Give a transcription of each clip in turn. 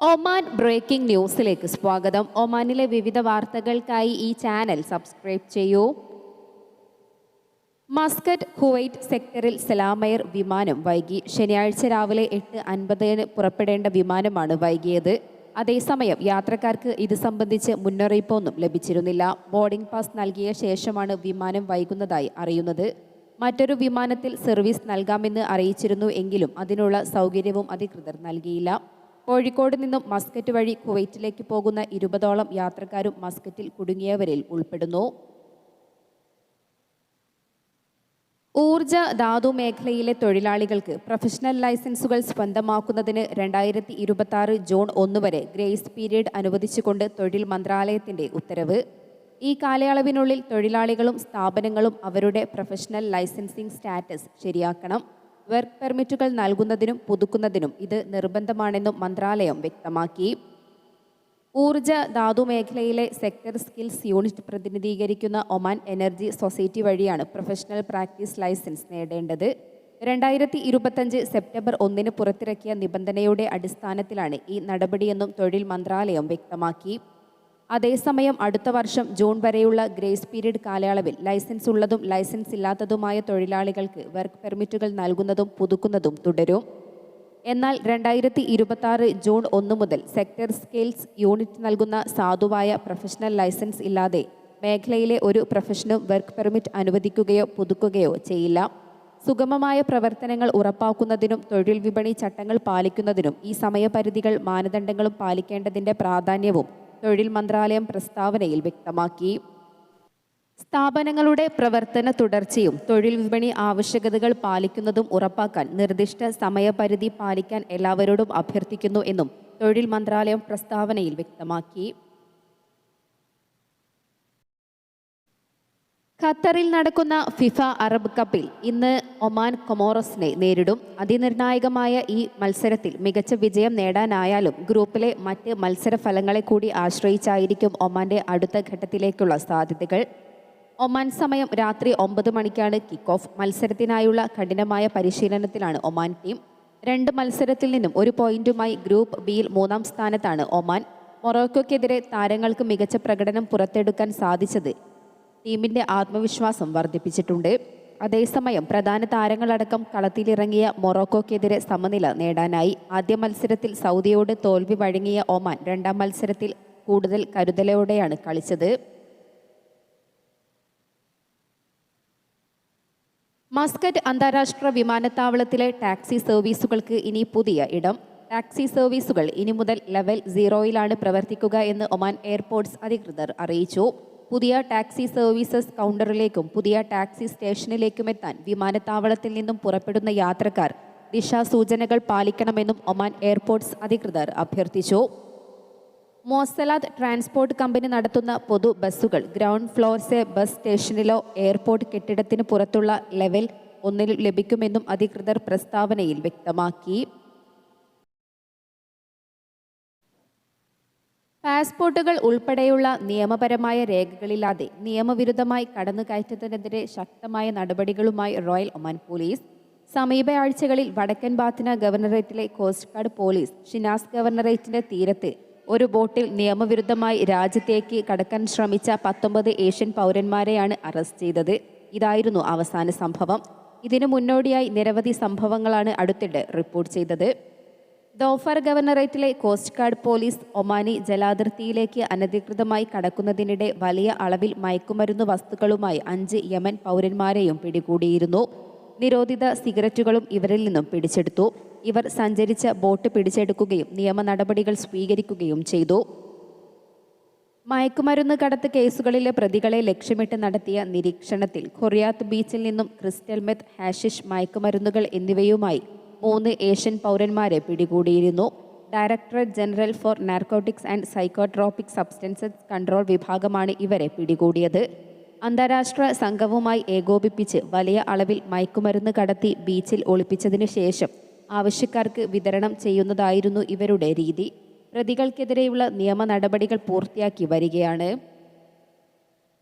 Oman breaking ന്യൂസിലേക്ക് സ്വാഗതം. ഒമാനിലെ വിവിധ വാർത്തകൾക്കായി ഈ ചാനൽ സബ്സ്ക്രൈബ് ചെയ്യൂ. മസ്കറ്റ് കുവൈറ്റ് സെക്ടറിൽ സലാമയർ വിമാനം വൈകി. ശനിയാഴ്ച രാവിലെ എട്ട് അൻപതിന് പുറപ്പെടേണ്ട വിമാനമാണ് വൈകിയത്. അതേസമയം യാത്രക്കാർക്ക് ഇത് സംബന്ധിച്ച് മുന്നറിയിപ്പൊന്നും ലഭിച്ചിരുന്നില്ല. ബോർഡിംഗ് പാസ് നൽകിയ ശേഷമാണ് വിമാനം വൈകുന്നതായി അറിയുന്നത്. മറ്റൊരു വിമാനത്തിൽ സർവീസ് നൽകാമെന്ന് അറിയിച്ചിരുന്നു എങ്കിലും അതിനുള്ള സൗകര്യവും അധികൃതർ നൽകിയില്ല. കോഴിക്കോട് നിന്നും മസ്കറ്റ് വഴി കുവൈറ്റിലേക്ക് പോകുന്ന ഇരുപതോളം യാത്രക്കാരും മസ്കറ്റിൽ കുടുങ്ങിയവരിൽ ഉൾപ്പെടുന്നു. ഊർജ ധാതു മേഖലയിലെ തൊഴിലാളികൾക്ക് പ്രൊഫഷണൽ ലൈസൻസുകൾ സ്വന്തമാക്കുന്നതിന് രണ്ടായിരത്തി ഇരുപത്തി ആറ് ജൂൺ ഒന്ന് വരെ ഗ്രേസ് പീരീഡ് അനുവദിച്ചുകൊണ്ട് തൊഴിൽ മന്ത്രാലയത്തിന്റെ ഉത്തരവ്. ഈ കാലയളവിനുള്ളിൽ തൊഴിലാളികളും സ്ഥാപനങ്ങളും അവരുടെ പ്രൊഫഷണൽ ലൈസൻസിംഗ് സ്റ്റാറ്റസ് ശരിയാക്കണം. വർക്ക് പെർമിറ്റുകൾ നൽകുന്നതിനും പുതുക്കുന്നതിനും ഇത് നിർബന്ധമാണെന്നും മന്ത്രാലയം വ്യക്തമാക്കി. ഊർജ ധാതു മേഖലയിലെ സെക്ടർ സ്കിൽസ് യൂണിറ്റ് പ്രതിനിധീകരിക്കുന്ന ഒമാൻ എനർജി സൊസൈറ്റി വഴിയാണ് പ്രൊഫഷണൽ പ്രാക്ടീസ് ലൈസൻസ് നേടേണ്ടത്. രണ്ടായിരത്തി ഇരുപത്തഞ്ച് സെപ്റ്റംബർ ഒന്നിന് പുറത്തിറക്കിയ നിബന്ധനയുടെ അടിസ്ഥാനത്തിലാണ് ഈ നടപടിയെന്നും തൊഴിൽ മന്ത്രാലയം വ്യക്തമാക്കി. അതേസമയം അടുത്ത വർഷം ജൂൺ വരെയുള്ള ഗ്രേസ് പീരീഡ് കാലയളവിൽ ലൈസൻസ് ഉള്ളതും ലൈസൻസ് ഇല്ലാത്തതുമായ തൊഴിലാളികൾക്ക് വർക്ക് പെർമിറ്റുകൾ നൽകുന്നതും പുതുക്കുന്നതും തുടരും. എന്നാൽ രണ്ടായിരത്തി ഇരുപത്തി ജൂൺ ഒന്ന് മുതൽ സെക്ടർ സ്കെയിൽസ് യൂണിറ്റ് നൽകുന്ന സാധുവായ പ്രൊഫഷണൽ ലൈസൻസ് ഇല്ലാതെ മേഖലയിലെ ഒരു പ്രൊഫഷനും വർക്ക് പെർമിറ്റ് അനുവദിക്കുകയോ പുതുക്കുകയോ ചെയ്യില്ല. സുഗമമായ പ്രവർത്തനങ്ങൾ ഉറപ്പാക്കുന്നതിനും തൊഴിൽ വിപണി ചട്ടങ്ങൾ പാലിക്കുന്നതിനും ഈ സമയപരിധികൾ മാനദണ്ഡങ്ങളും പാലിക്കേണ്ടതിന്റെ പ്രാധാന്യവും തൊഴിൽ മന്ത്രാലയം പ്രസ്താവനയിൽ വ്യക്തമാക്കി. സ്ഥാപനങ്ങളുടെ പ്രവർത്തന തുടർച്ചയും തൊഴിൽ വിപണി ആവശ്യകതകൾ പാലിക്കുന്നതും ഉറപ്പാക്കാൻ നിർദ്ദിഷ്ട സമയപരിധി പാലിക്കാൻ എല്ലാവരോടും അഭ്യർത്ഥിക്കുന്നു എന്നും തൊഴിൽ മന്ത്രാലയം പ്രസ്താവനയിൽ വ്യക്തമാക്കി. ഖത്തറിൽ നടക്കുന്ന ഫിഫ അറബ് കപ്പിൽ ഇന്ന് ഒമാൻ കൊമോറസിനെ നേരിടും. അതിനിർണായകമായ ഈ മത്സരത്തിൽ മികച്ച വിജയം നേടാനായാലും ഗ്രൂപ്പിലെ മറ്റ് മത്സര ഫലങ്ങളെ കൂടി ആശ്രയിച്ചായിരിക്കും ഒമാന്റെ അടുത്ത ഘട്ടത്തിലേക്കുള്ള സാധ്യതകൾ. ഒമാൻ സമയം രാത്രി ഒമ്പത് മണിക്കാണ് കിക്ക് ഓഫ് മത്സരത്തിനായുള്ള കഠിനമായ പരിശീലനത്തിലാണ് ഒമാൻ ടീം. രണ്ട് മത്സരത്തിൽ നിന്നും ഒരു പോയിന്റുമായി ഗ്രൂപ്പ് ബിയിൽ മൂന്നാം സ്ഥാനത്താണ് ഒമാൻ. മൊറോക്കോക്കെതിരെ താരങ്ങൾക്ക് മികച്ച പ്രകടനം പുറത്തെടുക്കാൻ സാധിച്ചത് ടീമിന്റെ ആത്മവിശ്വാസം വർദ്ധിപ്പിച്ചിട്ടുണ്ട്. അതേസമയം പ്രധാന താരങ്ങളടക്കം കളത്തിലിറങ്ങിയ മൊറോക്കോക്കെതിരെ സമനില നേടാനായി. ആദ്യ മത്സരത്തിൽ സൗദിയോട് തോൽവി വഴങ്ങിയ ഒമാൻ രണ്ടാം മത്സരത്തിൽ കൂടുതൽ കരുതലോടെയാണ് കളിച്ചത്. മസ്കറ്റ് അന്താരാഷ്ട്ര വിമാനത്താവളത്തിലെ ടാക്സി സർവീസുകൾക്ക് ഇനി പുതിയ ഇടം. ടാക്സി സർവീസുകൾ ഇനി മുതൽ ലെവൽ സീറോയിലാണ് പ്രവർത്തിക്കുക എന്ന് ഒമാൻ എയർപോർട്ട്സ് അധികൃതർ അറിയിച്ചു. പുതിയ ടാക്സി സർവീസസ് കൗണ്ടറിലേക്കും പുതിയ ടാക്സി സ്റ്റേഷനിലേക്കും എത്താൻ വിമാനത്താവളത്തിൽ നിന്നും പുറപ്പെടുന്ന യാത്രക്കാർ ദിശാസൂചനകൾ പാലിക്കണമെന്നും ഒമാൻ എയർപോർട്ട്സ് അധികൃതർ അഭ്യർത്ഥിച്ചു. മോസലാദ് ട്രാൻസ്പോർട്ട് കമ്പനി നടത്തുന്ന പൊതു ബസ്സുകൾ ഗ്രൗണ്ട് ഫ്ലോർസെ ബസ് സ്റ്റേഷനിലോ എയർപോർട്ട് കെട്ടിടത്തിന് പുറത്തുള്ള ലെവൽ ഒന്നിൽ ലഭിക്കുമെന്നും അധികൃതർ പ്രസ്താവനയിൽ വ്യക്തമാക്കി. പാസ്പോർട്ടുകൾ ഉൾപ്പെടെയുള്ള നിയമപരമായ രേഖകളില്ലാതെ നിയമവിരുദ്ധമായി കടന്നുകയറ്റത്തിനെതിരെ ശക്തമായ നടപടികളുമായി റോയൽ ഒമാൻ പോലീസ്. സമീപ ആഴ്ചകളിൽ വടക്കൻ ബാത്തിന ഗവർണറേറ്റിലെ കോസ്റ്റ് ഗാർഡ് പോലീസ് ഷിനാസ് ഗവർണറേറ്റിന്റെ തീരത്ത് ഒരു ബോട്ടിൽ നിയമവിരുദ്ധമായി രാജ്യത്തേക്ക് കടക്കാൻ ശ്രമിച്ച പത്തൊമ്പത് ഏഷ്യൻ പൗരന്മാരെയാണ് അറസ്റ്റ് ചെയ്തത്. ഇതായിരുന്നു അവസാന സംഭവം. ഇതിനു മുന്നോടിയായി നിരവധി സംഭവങ്ങളാണ് അടുത്തിടെ റിപ്പോർട്ട് ചെയ്തത്. ദോഫർ ഗവർണറേറ്റിലെ കോസ്റ്റ് ഗാർഡ് പോലീസ് ഒമാനി ജലാതിർത്തിയിലേക്ക് അനധികൃതമായി കടക്കുന്നതിനിടെ വലിയ അളവിൽ മയക്കുമരുന്ന് വസ്തുക്കളുമായി അഞ്ച് യമൻ പൗരന്മാരെയും പിടികൂടിയിരുന്നു. നിരോധിത സിഗരറ്റുകളും ഇവരിൽ നിന്നും പിടിച്ചെടുത്തു. ഇവർ സഞ്ചരിച്ച ബോട്ട് പിടിച്ചെടുക്കുകയും നിയമ നടപടികൾ സ്വീകരിക്കുകയും ചെയ്തു. മയക്കുമരുന്ന് കടത്ത് കേസുകളിലെ പ്രതികളെ ലക്ഷ്യമിട്ട് നടത്തിയ നിരീക്ഷണത്തിൽ കൊറിയാത്ത് ബീച്ചിൽ നിന്നും ക്രിസ്റ്റൽ മെത്ത് ഹാഷിഷ് മയക്കുമരുന്നുകൾ എന്നിവയുമായി മൂന്ന് ഏഷ്യൻ പൗരന്മാരെ പിടികൂടിയിരുന്നു. Directorate general for narcotics and psychotropic substances control വിഭാഗമാണ് ഇവരെ പിടികൂടിയത്. അന്താരാഷ്ട്ര സംഘവുമായി ഏകോപിപ്പിച്ച് വലിയ അളവിൽ മയക്കുമരുന്ന് കടത്തി ബീച്ചിൽ ഒളിപ്പിച്ചതിനു ശേഷം ആവശ്യക്കാർക്ക് വിതരണം ചെയ്യുന്നതായിരുന്നു ഇവരുടെ രീതി. പ്രതികൾക്കെതിരെയുള്ള നിയമ നടപടികൾ പൂർത്തിയാക്കി വരികയാണ്.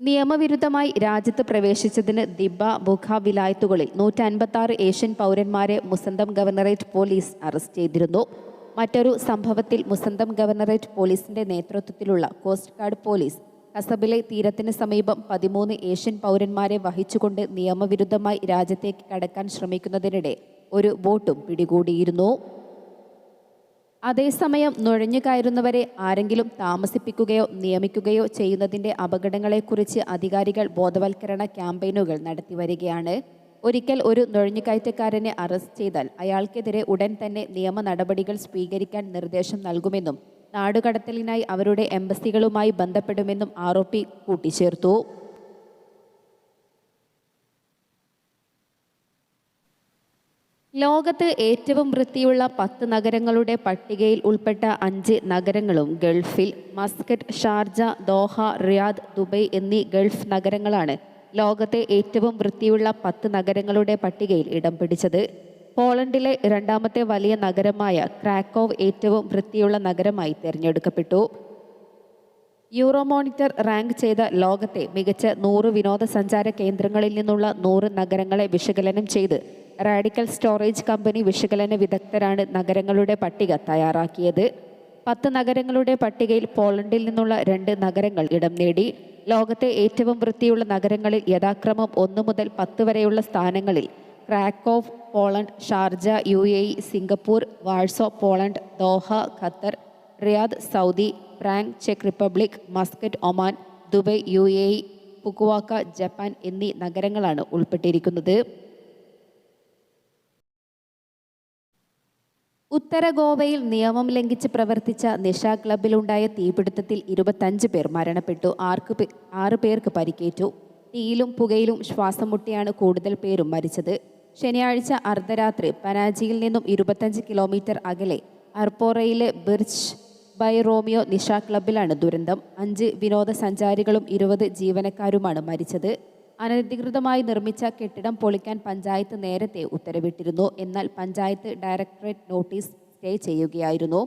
നിയമവിരുദ്ധമായി രാജ്യത്ത് പ്രവേശിച്ചതിന് ദിബ ബുഖ വിലായത്തുകളിൽ നൂറ്റി അൻപത്തി ഏഷ്യൻ പൗരന്മാരെ മുസന്തം ഗവർണറേറ്റ് പോലീസ് അറസ്റ്റ് ചെയ്തിരുന്നു. മറ്റൊരു സംഭവത്തിൽ മുസന്തം ഗവർണറേറ്റ് പോലീസിന്റെ നേതൃത്വത്തിലുള്ള കോസ്റ്റ് ഗാർഡ് പോലീസ് കസബിലെ തീരത്തിന് സമീപം പതിമൂന്ന് ഏഷ്യൻ പൗരന്മാരെ വഹിച്ചുകൊണ്ട് നിയമവിരുദ്ധമായി രാജ്യത്തേക്ക് കടക്കാൻ ശ്രമിക്കുന്നതിനിടെ ഒരു ബോട്ടും പിടികൂടിയിരുന്നു. അതേസമയം നുഴഞ്ഞു കയറുന്നവരെ ആരെങ്കിലും താമസിപ്പിക്കുകയോ നിയമിക്കുകയോ ചെയ്യുന്നതിന്റെ അപകടങ്ങളെക്കുറിച്ച് അധികാരികൾ ബോധവൽക്കരണ ക്യാമ്പയിനുകൾ നടത്തിവരികയാണ് ഒരിക്കൽ ഒരു നുഴഞ്ഞുകയറ്റക്കാരനെ അറസ്റ്റ് ചെയ്താൽ അയാൾക്കെതിരെ ഉടൻ തന്നെ നിയമ നടപടികൾ സ്വീകരിക്കാൻ നിർദ്ദേശം നൽകുമെന്നും നാടുകടത്തലിനായി അവരുടെ എംബസികളുമായി ബന്ധപ്പെടുമെന്നും ആരോപി കൂട്ടിച്ചേർത്തു. ലോകത്ത് ഏറ്റവും വൃത്തിയുള്ള പത്ത് നഗരങ്ങളുടെ പട്ടികയിൽ ഉൾപ്പെട്ട അഞ്ച് നഗരങ്ങളും ഗൾഫിൽ Muscat Sharjah Doha Riyadh Dubai എന്നീ ഗൾഫ് നഗരങ്ങളാണ് ലോകത്തെ ഏറ്റവും വൃത്തിയുള്ള പത്ത് നഗരങ്ങളുടെ പട്ടികയിൽ ഇടം പിടിച്ചത്. പോളണ്ടിലെ രണ്ടാമത്തെ വലിയ നഗരമായ ക്രാക്കോവ് ഏറ്റവും വൃത്തിയുള്ള നഗരമായി തിരഞ്ഞെടുക്കപ്പെട്ടു. യൂറോമോണിറ്റർ റാങ്ക് ചെയ്ത ലോകത്തെ മികച്ച നൂറ് വിനോദസഞ്ചാര കേന്ദ്രങ്ങളിൽ നിന്നുള്ള നൂറ് നഗരങ്ങളെ വിശകലനം ചെയ്ത് റാഡിക്കൽ സ്റ്റോറേജ് കമ്പനി വിശകലന വിദഗ്ധരാണ് നഗരങ്ങളുടെ പട്ടിക തയ്യാറാക്കിയത്. പത്ത് നഗരങ്ങളുടെ പട്ടികയിൽ പോളണ്ടിൽ നിന്നുള്ള രണ്ട് നഗരങ്ങൾ ഇടം നേടി. ലോകത്തെ ഏറ്റവും വൃത്തിയുള്ള നഗരങ്ങളിൽ യഥാക്രമം ഒന്ന് മുതൽ പത്ത് വരെയുള്ള സ്ഥാനങ്ങളിൽ Krakow Poland Sharjah U A E Singapore Warsaw Poland Doha Qatar Riyadh Saudi Prague check Republic Muscat Oman Dubai U A E Fukuoka Japan എന്നീ നഗരങ്ങളാണ് ഉൾപ്പെട്ടിരിക്കുന്നത്. ഉത്തര ഗോവയിൽ നിയമം ലംഘിച്ച് പ്രവർത്തിച്ച നിഷ ക്ലബിലുണ്ടായ തീപിടുത്തത്തിൽ ഇരുപത്തഞ്ച് പേർ മരണപ്പെട്ടു. ആർക്ക് ആറ് പേർക്ക് പരിക്കേറ്റു. തീയിലും പുകയിലും ശ്വാസം മുട്ടിയാണ് കൂടുതൽ പേരും മരിച്ചത്. ശനിയാഴ്ച അർദ്ധരാത്രി പനാജിയിൽ നിന്നും ഇരുപത്തഞ്ച് കിലോമീറ്റർ അകലെ അർപ്പോറയിലെ ബിർച്ച് ബൈ റോമിയോ നിഷ ക്ലബിലാണ് ദുരന്തം. അഞ്ച് വിനോദസഞ്ചാരികളും ഇരുപത് ജീവനക്കാരുമാണ് മരിച്ചത്. അനധികൃതമായി നിർമ്മിച്ച കെട്ടിടം പൊളിക്കാൻ പഞ്ചായത്ത് നേരത്തെ ഉത്തരവിട്ടിരുന്നു. എന്നാൽ പഞ്ചായത്ത് ഡയറക്ടറേറ്റ് നോട്ടീസ് സ്റ്റേ ചെയ്യുകയായിരുന്നു.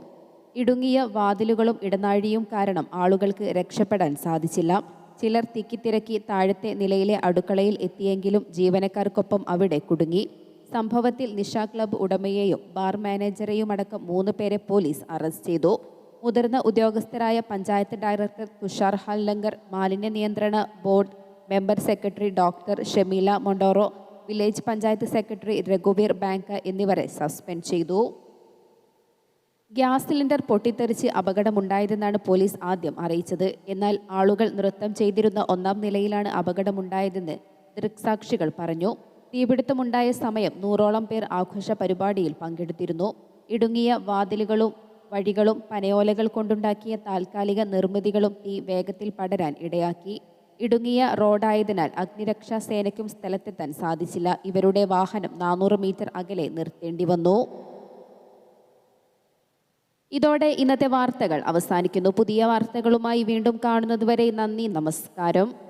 ഇടുങ്ങിയ വാതിലുകളും ഇടനാഴിയും കാരണം ആളുകൾക്ക് രക്ഷപ്പെടാൻ സാധിച്ചില്ല. ചിലർ തിക്കിത്തിരക്കി താഴത്തെ നിലയിലെ അടുക്കളയിൽ എത്തിയെങ്കിലും ജീവനക്കാർക്കൊപ്പം അവിടെ കുടുങ്ങി. സംഭവത്തിൽ നിഷ ക്ലബ്ബ് ഉടമയെയും ബാർ മാനേജറെയും അടക്കം മൂന്ന് പേരെ പോലീസ് അറസ്റ്റ് ചെയ്തു. മുതിർന്ന ഉദ്യോഗസ്ഥരായ പഞ്ചായത്ത് ഡയറക്ടർ തുഷാർ ഹല്ലങ്കർ മാലിന്യ നിയന്ത്രണ board member secretary doctor Shamila Monteiro village panchayat secretary രഘുവീർ ബാങ്ക് എന്നിവരെ സസ്പെൻഡ് ചെയ്തു. ഗ്യാസ് സിലിണ്ടർ പൊട്ടിത്തെറിച്ച് അപകടമുണ്ടായതെന്നാണ് പോലീസ് ആദ്യം അറിയിച്ചത്. എന്നാൽ ആളുകൾ നൃത്തം ചെയ്തിരുന്ന ഒന്നാം നിലയിലാണ് അപകടമുണ്ടായതെന്ന് ദൃക്സാക്ഷികൾ പറഞ്ഞു. തീപിടുത്തമുണ്ടായ സമയം നൂറോളം പേർ ആഘോഷ പരിപാടിയിൽ പങ്കെടുത്തിരുന്നു. ഇടുങ്ങിയ വാതിലുകളും വഴികളും പനയോലകൾ കൊണ്ടുണ്ടാക്കിയ താൽക്കാലിക നിർമ്മിതികളും തീ വേഗത്തിൽ പടരാൻ ഇടയാക്കി. ഇടുങ്ങിയ റോഡായതിനാൽ അഗ്നിരക്ഷാ സേനയ്ക്കും സ്ഥലത്തെത്താൻ സാധിച്ചില്ല. ഇവരുടെ വാഹനം നാനൂറ് മീറ്റർ അകലെ നിർത്തേണ്ടി വന്നു. ഇതോടെ ഇന്നത്തെ വാർത്തകൾ അവസാനിക്കുന്നു. പുതിയ വാർത്തകളുമായി വീണ്ടും കാണുന്നതുവരെ നന്ദി നമസ്കാരം.